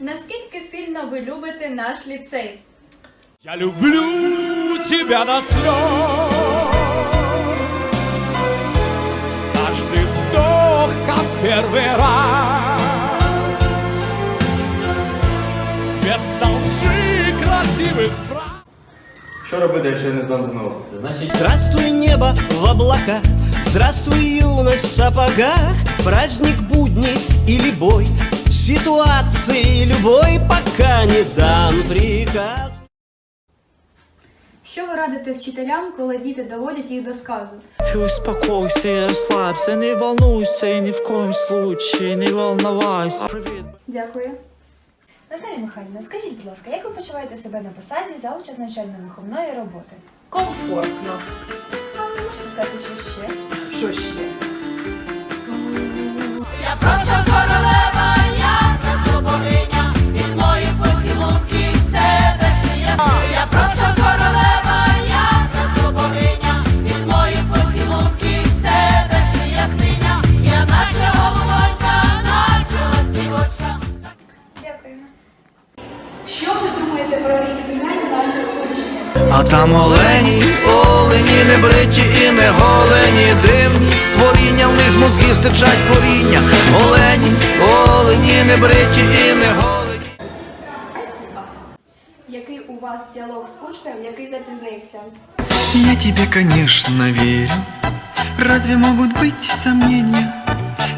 Наскільки сильно ви любите наш ліцей? Я люблю тебя до слез. Каждый вздох, как первый раз. Без лжи красивых фраз. Що робити, якщо я не здам ЗНО? Здравствуй, небо в облаках, здравствуй, юность в сапогах, праздник будни или бой, ситуации любой, пока не дан приказ. Що ви радите вчителям, коли діти доводять їх до сказу? Ты успокойся и расслабься, не волнуйся и ни в коем случае не волновайся. Привет, Дякую. Наталія Михайлівна, скажіть, будь ласка, як ви почуваєте себе на посаді за час навчально-виховної роботи? Комфортно. А ви можете сказати, що ще? Що ще? Я просто королева, я просто богиня, від моїх поцілунків тебе ще є. Я просто королева, я просто богиня, від моїх поцілунків тебе ще є синя. Я наче головонька, наче ластівочка. Дякуємо. Що ви думаєте про рівень знань наших учнів? А там олені, олені, не бриті і не голені, дивні створіння, в них з мозгів стичать коріння. Олені, олені, не бриті і не голені. Який у вас діалог з учнем, який запізнився? Я тебе, конечно, верю. Разве могут быть сомнения?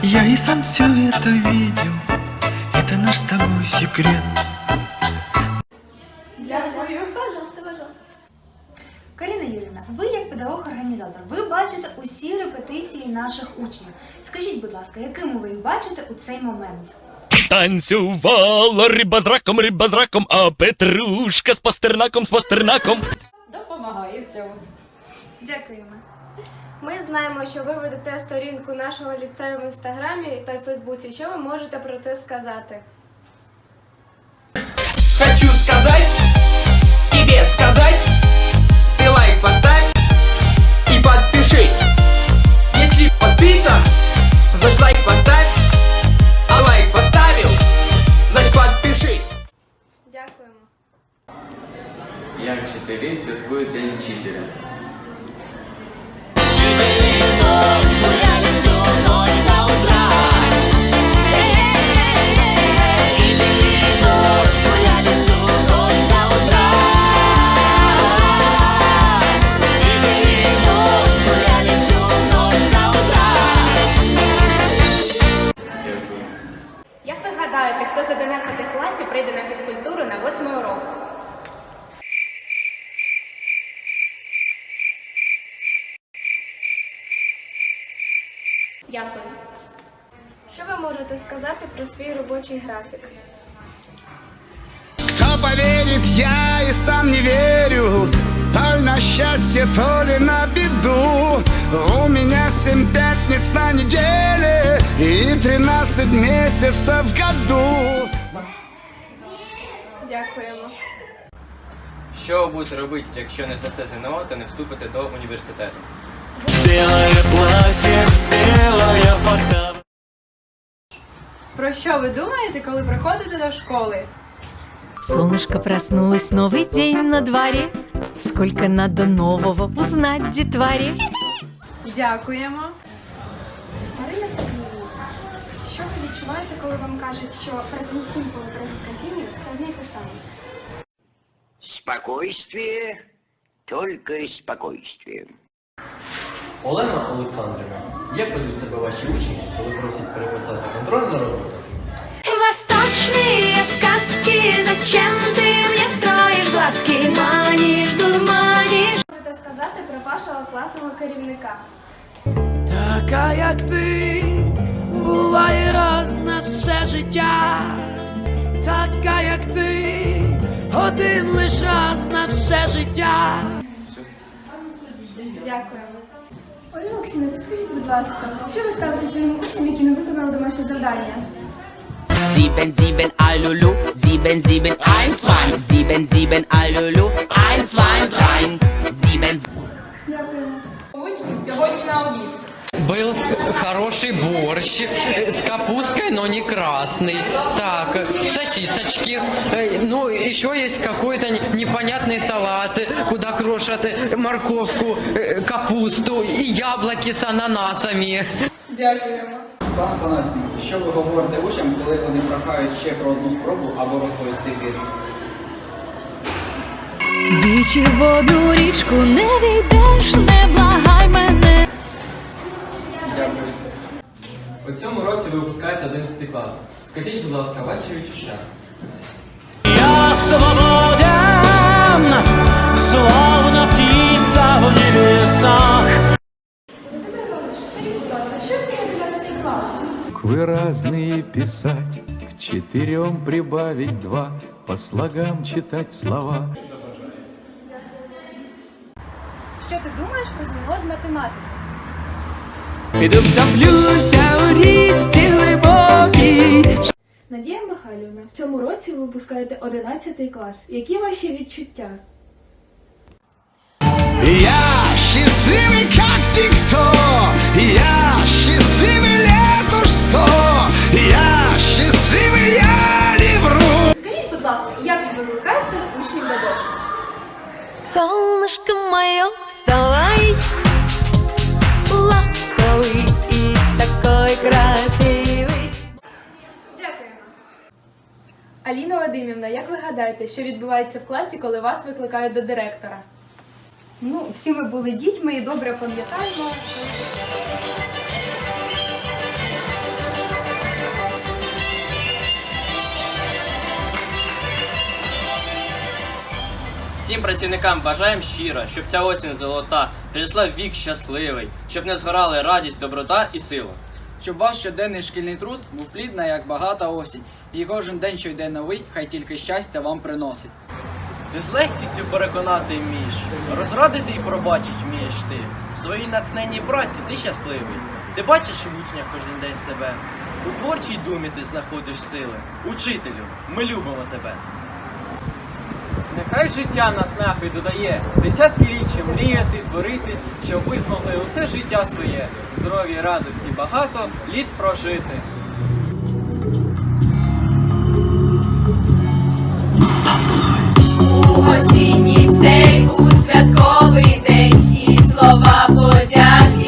Я и сам все это видел. Это наш с тобой секрет. Наших учнів. Скажіть, будь ласка, якими ви їх бачите у цей момент? Танцювала риба з раком, риба з раком, а Петрушка з пастернаком, з пастернаком. Допомагаю в цьому. Дякуємо. Ми знаємо, що ви ведете сторінку нашого ліцею в інстаграмі та в Фейсбуці. Що ви можете про це сказати? Хочу подписан, значит лайк поставь, а лайк поставил, значит подпишись. Дякуємо. Як вчителі святкують День вчителя? Дякую. Що ви можете сказати про свій робочий графік? Кто поверит, я и сам не верю. То ли на счастье, то ли на беду. У меня семь пятниц на неделе и 13 месяцев в году. Дякуємо. Що ви будете робити, якщо не здасте ЗНО та не вступите до університету? Белое платье, Про що ви думаєте, коли приходите до школи? Солнышко проснулось, новый день на дворе. Сколько надо нового узнать детворе. Дякуємо. Марина Сергіївна, що ви відчуваєте, коли вам кажуть, що present simple і present continuous – це одне і те саме? Спокойствие, только спокойствие. Олена Олександрівна, як ведуть себе ваші учні, коли просять переписати контрольну роботу? Восточные сказки, зачем ты мне строишь глазки, манишь, дурманишь? Можете сказати про вашого класного керівника? Така, як ти, буває раз на все життя. Така, як ти, один лиш раз на все життя. Дякуємо. Ольга Олексійовна, підскажіть, будь ласка, що ви ставите своїм учням, які не виконали домашнє завдання? Sieben, sieben, alulu, sieben, sieben, ein, zwei, sieben, sieben, alulu, ein, zwei, drei, sieben, Дякуємо. Учнів сьогодні на обід. Был хороший борщ э, с капусткой, но не красный. Так, э, сосисочки. э, Ну, еще есть какой-то не- непонятный салат, э, куда крошат э, морковку, э, капусту и яблоки с ананасами. Дякуємо. Пане Панасі, що ви говорите учням, коли вони прохають ще про одну спробу або розповісти вірш? Двічі в одну річку не війдеш, не благай мене. У цьому році ви випускаєте 11 клас. Скажіть, будь ласка, ваші відчуття? Я свободен, словно птица в небесах. Скажіть, будь ласка, що таке 11 клас? Буквы разные писать, к четырем прибавить два, по слогам читать слова. Що ти думаєш про ЗНО з математики? Піду втоплюся у річці глибокій. Надія Михайлівна, в цьому році ви випускаєте 11 клас. Які ваші відчуття? Я счастливый, как никто Я счастливый лет уж сто Я счастливый, я не вру Скажіть, будь ласка, як ви викликаєте учнів до дошки? Солнышко мое, вставай, Такой красивый. Дякуємо. Аліна Вадимівна, як ви гадаєте, що відбувається в класі, коли вас викликають до директора? Ну, всі ми були дітьми і добре пам'ятаємо. Всім працівникам бажаємо щиро, щоб ця осінь золота принесла вік щасливий, щоб не згорали радість, доброта і сила. Щоб ваш щоденний шкільний труд був плідна, як багата осінь, і кожен день, що йде новий, хай тільки щастя вам приносить. Ти з легкістю переконати вмієш, розрадити і пробачить вмієш ти. В своїй натхненній праці ти щасливий. Ти бачиш в учнях кожен день себе. У творчій думі ти знаходиш сили. Учителю, ми любимо тебе. Нехай життя наснахи додає, десятки літ мріяти, творити, щоб ви змогли усе життя своє, здоров'я, радості багато літ прожити. Осінній цей у святковий день і слова подяки